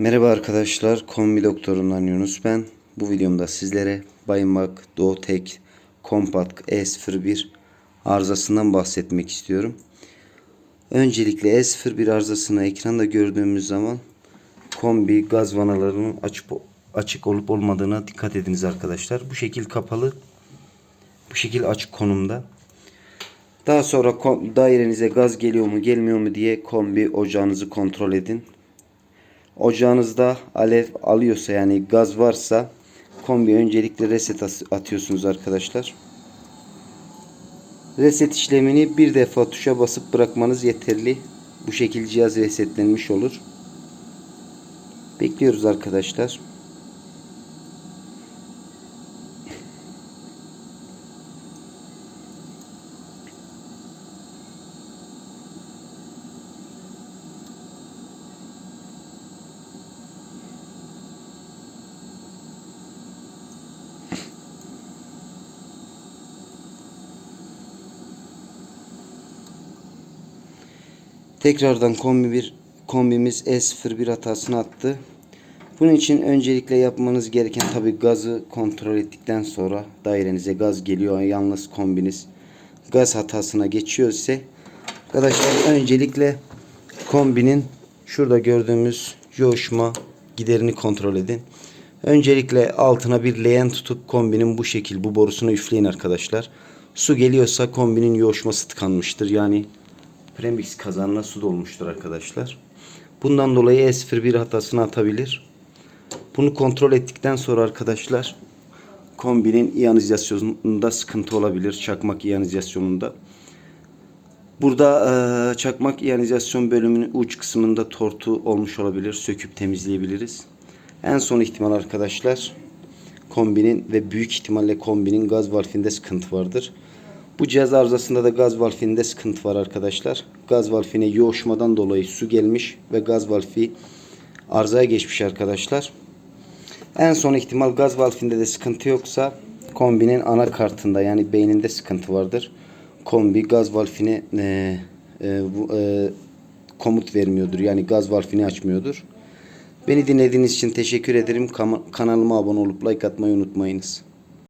Merhaba arkadaşlar, kombi doktorundan Yunus ben. Bu videomda sizlere Baymak Doğutek Compact E01 arızasından bahsetmek istiyorum. Öncelikle E01 arızasını ekranda gördüğümüz zaman kombi gaz vanalarının açık, açık olup olmadığına dikkat ediniz arkadaşlar. Bu şekil kapalı, bu şekil açık konumda. Daha sonra dairenize gaz geliyor mu gelmiyor mu diye kombi ocağınızı kontrol edin. Ocağınızda alev alıyorsa yani gaz varsa kombi öncelikle reset atıyorsunuz arkadaşlar. Reset işlemini bir defa tuşa basıp bırakmanız yeterli. Bu şekilde cihaz resetlenmiş olur. Bekliyoruz arkadaşlar. Tekrardan kombi bir kombimiz S01 hatasını attı. Bunun için öncelikle yapmanız gereken tabi gazı kontrol ettikten sonra dairenize gaz geliyor yalnız kombiniz gaz hatasına geçiyor ise arkadaşlar öncelikle kombinin şurada gördüğümüz yoğuşma giderini kontrol edin. Öncelikle altına bir leğen tutup kombinin bu şekil bu borusuna üfleyin arkadaşlar. Su geliyorsa kombinin yoğuşması tıkanmıştır. Yani premix kazanına su dolmuştur arkadaşlar. Bundan dolayı S01 hatasını atabilir. Bunu kontrol ettikten sonra arkadaşlar kombinin iyonizasyonunda sıkıntı olabilir. Çakmak iyonizasyonunda. Burada eee, çakmak iyonizasyon bölümünün uç kısmında tortu olmuş olabilir. Söküp temizleyebiliriz. En son ihtimal arkadaşlar kombinin ve büyük ihtimalle kombinin gaz valfinde sıkıntı vardır. Bu cihaz arızasında da gaz valfinde sıkıntı var arkadaşlar. Gaz valfine yoğuşmadan dolayı su gelmiş ve gaz valfi arızaya geçmiş arkadaşlar. En son ihtimal gaz valfinde de sıkıntı yoksa kombinin anakartında yani beyninde sıkıntı vardır. Kombi gaz valfine e, e, e, komut vermiyordur. Yani gaz valfini açmıyordur. Beni dinlediğiniz için teşekkür ederim. Kanalıma abone olup like atmayı unutmayınız.